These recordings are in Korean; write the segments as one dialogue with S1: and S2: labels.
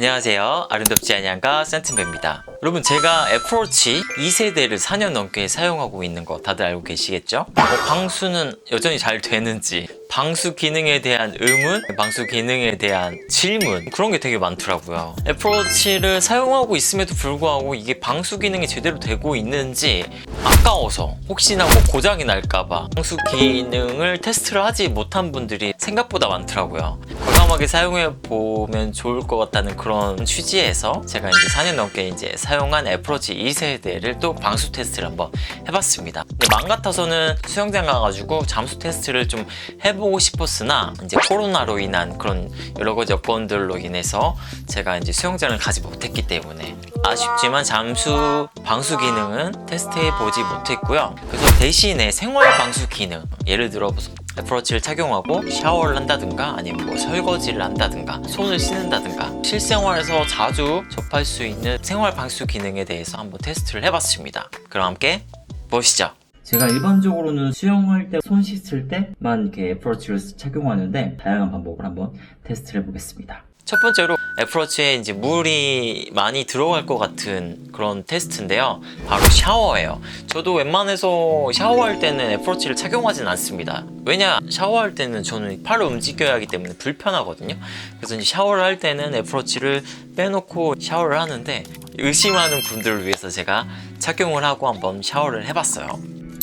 S1: 안녕하세요. 아름답지 않양가 센트배입니다. 여러분 제가 애플워치 2세대를 4년 넘게 사용하고 있는 거 다들 알고 계시겠죠? 어, 방수는 여전히 잘 되는지 방수 기능에 대한 의문, 방수 기능에 대한 질문 그런 게 되게 많더라고요. 애플워치를 사용하고 있음에도 불구하고 이게 방수 기능이 제대로 되고 있는지 아까워서 혹시나 뭐 고장이 날까봐 방수 기능을 테스트를 하지 못한 분들이 생각보다 많더라고요. 과감하게 사용해 보면 좋을 것 같다는 그런 취지에서 제가 이제 4년 넘게 이제 사 용한 애플워치 2세대를 또 방수 테스트를 한번 해봤습니다. 근데 맘 같아서는 수영장 가가지고 잠수 테스트를 좀 해보고 싶었으나 이제 코로나로 인한 그런 여러 가지 여건들로 인해서 제가 이제 수영장을 가지 못했기 때문에 아쉽지만 잠수 방수 기능은 테스트해 보지 못했고요. 그래서 대신에 생활 방수 기능 예를 들어 애플워치를 착용하고 샤워를 한다든가 아니면 뭐 설거지를 한다든가 손을 씻는다든가 실생활에서 자주 접할 수 있는 생활 방수 기능에 대해서 한번 테스트를 해봤습니다. 그럼 함께 보시죠.
S2: 제가 일반적으로는 수영할 때, 손 씻을 때만 이렇게 애플워치를 착용하는데 다양한 방법을 한번 테스트를 해보겠습니다.
S1: 첫 번째로 애플워치에 이제 물이 많이 들어갈 것 같은 그런 테스트인데요. 바로 샤워예요. 저도 웬만해서 샤워할 때는 애플워치를 착용하진 않습니다. 왜냐 샤워할 때는 저는 팔을 움직여야 하기 때문에 불편하거든요. 그래서 이제 샤워를 할 때는 애플워치를 빼놓고 샤워를 하는데 의심하는 분들을 위해서 제가 착용을 하고 한번 샤워를 해봤어요.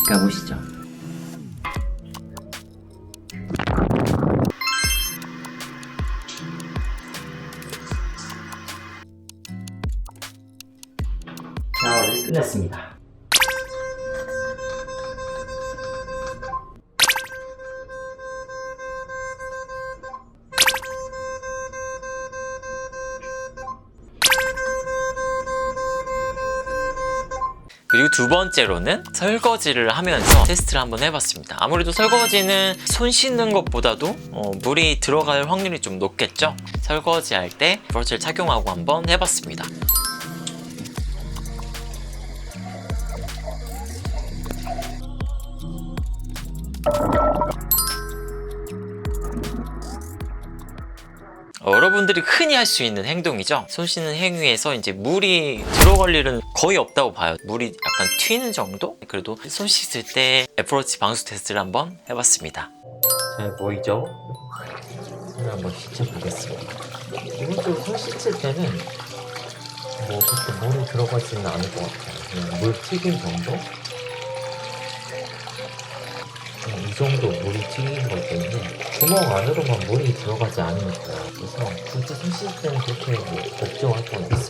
S2: 가보시죠. 끝냈습니다.
S1: 그리고 두 번째로는 설거지를 하면서 테스트를 한번 해봤습니다. 아무래도 설거지는 손 씻는 것보다도 어, 물이 들어갈 확률이 좀 높겠죠? 설거지 할 때 브러쉬를 착용하고 한번 해봤습니다. 여러분들이 흔히 할 수 있는 행동이죠. 손 씻는 행위에서 이제 물이 들어갈 일은 거의 없다고 봐요. 물이 약간 튀는 정도? 그래도 손 씻을 때 애플워치 방수 테스트를 한번 해봤습니다. 잘 보이죠? 손을 한번 씻어보겠습니다. 기본적으로 손 씻을 때는 뭐 그렇게 물이 들어가지는 않을 것 같아요. 그냥 물 튀김 정도? 정도 물이 튀긴 것 때문에 구멍 안으로만 물이 들어가지 않으니까 그래서 굳이 손 씻을 때는 그렇게 뭐 걱정할 건 없습니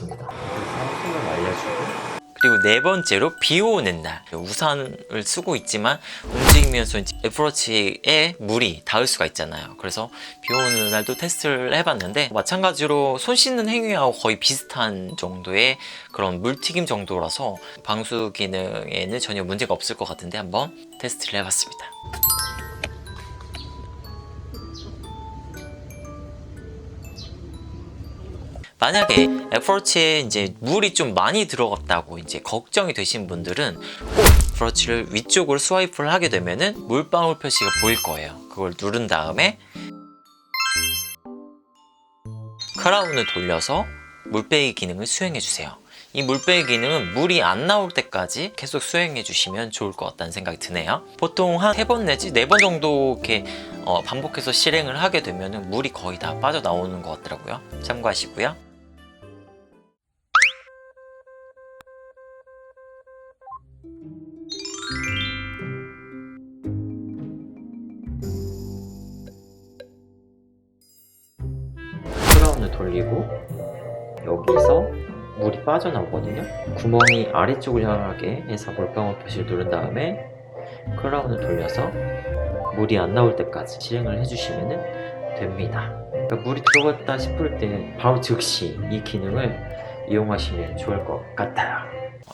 S1: 네 번째로 비 오는 날. 우산을 쓰고 있지만 움직이면서 애플워치에 물이 닿을 수가 있잖아요. 그래서 비 오는 날도 테스트를 해봤는데 마찬가지로 손 씻는 행위하고 거의 비슷한 정도의 그런 물튀김 정도라서 방수 기능에는 전혀 문제가 없을 것 같은데 한번 테스트를 해봤습니다 만약에 애플워치에 이제 물이 좀 많이 들어갔다고 이제 걱정이 되신 분들은 꼭 브러치를 위쪽으로 스와이프를 하게 되면은 물방울 표시가 보일 거예요. 그걸 누른 다음에 크라운을 돌려서 물 빼기 기능을 수행해 주세요. 이 물 빼기 기능은 물이 안 나올 때까지 계속 수행해 주시면 좋을 것 같다는 생각이 드네요. 보통 한 세 번 내지 네 번 정도 이렇게 어, 반복해서 실행을 하게 되면 물이 거의 다 빠져나오는 것 같더라고요. 참고하시고요. 돌리고 여기서 물이 빠져나오거든요. 구멍이 아래쪽을 향하게 해서 물방울 표시를 누른 다음에 크라운을 돌려서 물이 안 나올 때까지 실행을 해주시면 됩니다. 그러니까 물이 들어갔다 싶을 때 바로 즉시 이 기능을 이용하시면 좋을 것 같아요.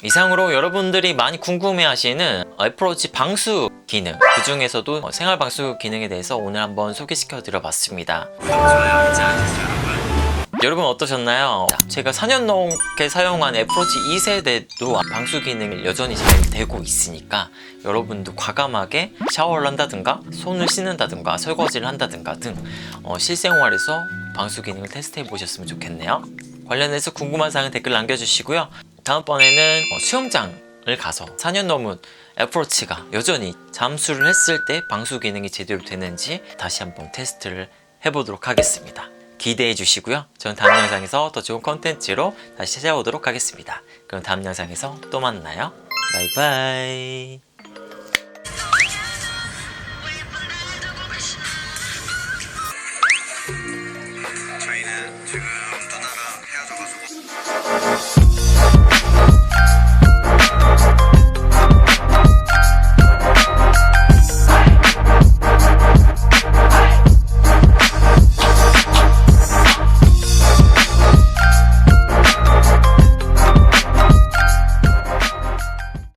S1: 이상으로 여러분들이 많이 궁금해하시는 애플워치 방수 기능 그 중에서도 생활 방수 기능에 대해서 오늘 한번 소개시켜 드려봤습니다. 여러분 어떠셨나요? 자, 제가 4년 넘게 사용한 애플워치 2세대도 방수 기능이 여전히 잘 되고 있으니까 여러분도 과감하게 샤워를 한다든가 손을 씻는다든가 설거지를 한다든가 등 어, 실생활에서 방수 기능을 테스트해 보셨으면 좋겠네요. 관련해서 궁금한 사항은 댓글 남겨주시고요. 다음번에는 어, 수영장을 가서 4년 넘은 애플워치가 여전히 잠수를 했을 때 방수 기능이 제대로 되는지 다시 한번 테스트를 해보도록 하겠습니다. 기대해 주시고요. 저는 다음 영상에서 더 좋은 컨텐츠로 다시 찾아오도록 하겠습니다. 그럼 다음 영상에서 또 만나요. 바이바이. 저희는 지금